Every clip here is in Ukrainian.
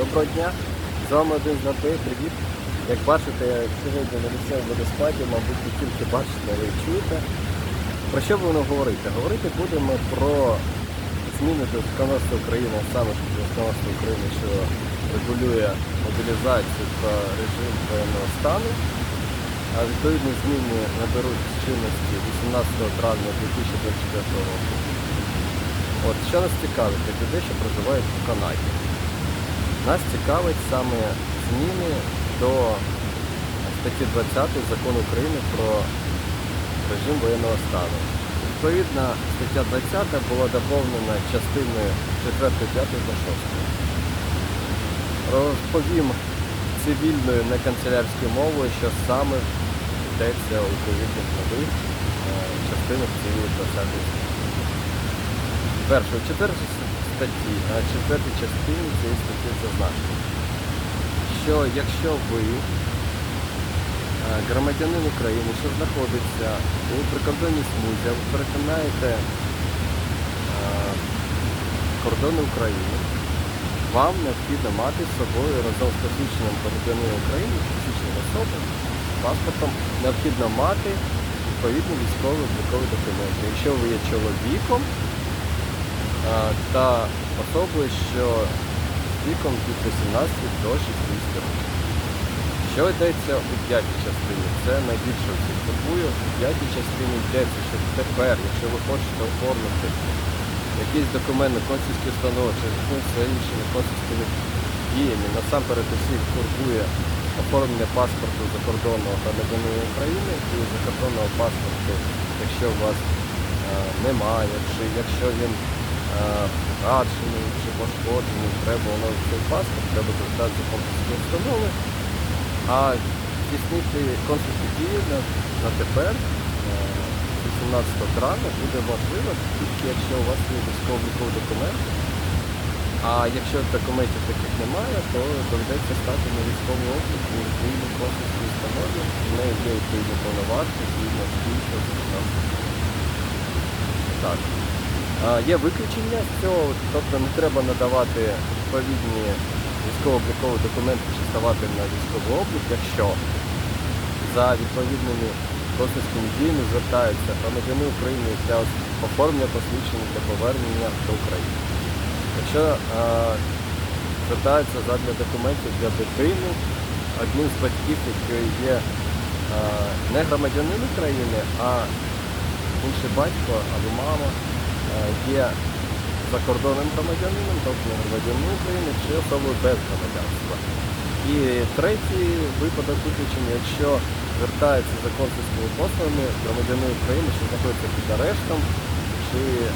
Доброго дня! З вами один з НАТО, привіт. Як бачите, сьогодні на лісовому водоспаді, мабуть, не тільки бачите, але й чуєте. Про що будемо говорити? Говорити будемо про зміни до законодавства України, саме до законодавства України, що регулює мобілізацію та режим воєнного стану. А відповідні зміни наберуть чинності 18 травня 2024 року. От що нас цікавить, людей, що проживають в Канаді. Нас цікавить саме зміни до статті 20 закону України про режим воєнного стану. Відповідна стаття 20 була доповнена частиною 4, 5 та 6. Розповім цивільною не канцелярською мовою, що саме йдеться у відповідних нових е, частинах цієї 20 Перше, у четвертій статті, четвертій частині цієї статті зазначено, що якщо ви е, громадянин України, що знаходиться у прикордонній смузі, ви перетинаєте е, кордони України, вам необхідно мати з собою разом з посвідченням громадянина України, фізичним особам, паспортом, необхідно мати відповідний військовий обліковий документ. Якщо ви є чоловіком, та особою, що віком від 18 до 60 років. Що йдеться у п'ятій частині? Це найбільше всіх турбує. У п'ятій частині йдеться, що тепер, якщо ви хочете оформити якісь документи консульської установи чи якимось іншими консульськими діями, насамперед усіх турбує оформлення паспорту закордонного громадянина України і закордонного паспорту, якщо у вас немає, чи якщо він втрачений чи пошкоджений, треба оновити цей паспорт, треба звертатися до консульської установи. А здійснити консульські дії на, тепер, е, 18 травня, буде можливо, тільки якщо у вас є військово-обліковий документ. А якщо документів таких немає, то доведеться стати на військовий облік у відповідній консульській установі, в неї є відповідні повноваження, згідно з іншого. Так. Є виключення з цього, тобто не треба надавати відповідні військово-облікові документи чи ставати на військовий облік, якщо за відповідними консульськими діями звертаються громадяни України для оформлення посвідчення для повернення до України. Якщо а, звертаються задля документів для дитини, один з батьків, який є не громадянин України, а інший батько або мама е, є закордонним громадянином, тобто громадянином України чи особою без громадянства. І третій випадок виключення, якщо звертаються за консульськими послугами громадянин України, що знаходиться під арештом чи е,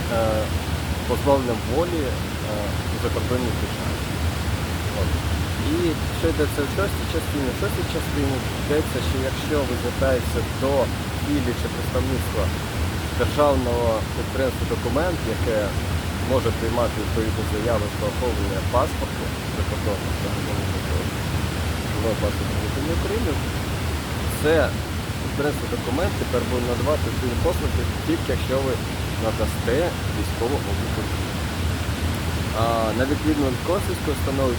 позбавленням волі е, у закордонній державі. І що йдеться в шостій частині? В шостій частині йдеться, що якщо ви звертаєтеся до філії чи представництва державного підприємства документ, яке може приймати відповідні заяви про оформлення паспорту громадянина паспорту України, це підприємство документ тепер буде надавати ці послуги тільки якщо ви надасте військову обліку. А на відповідну від консульської установи,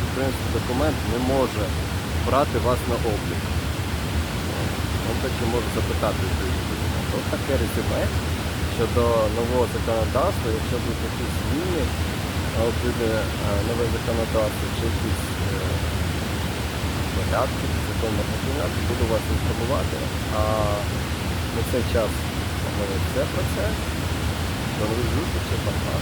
підприємство документ не може брати вас на облік. Він таки може запитати. Ось таке резюме щодо нового законодавства, якщо будуть якісь зміни, буде е, нове законодавство чи якісь е, порядки, законного нормативний буду вас інформувати. А на цей час говорить все про це. До нових зустрічей, пока.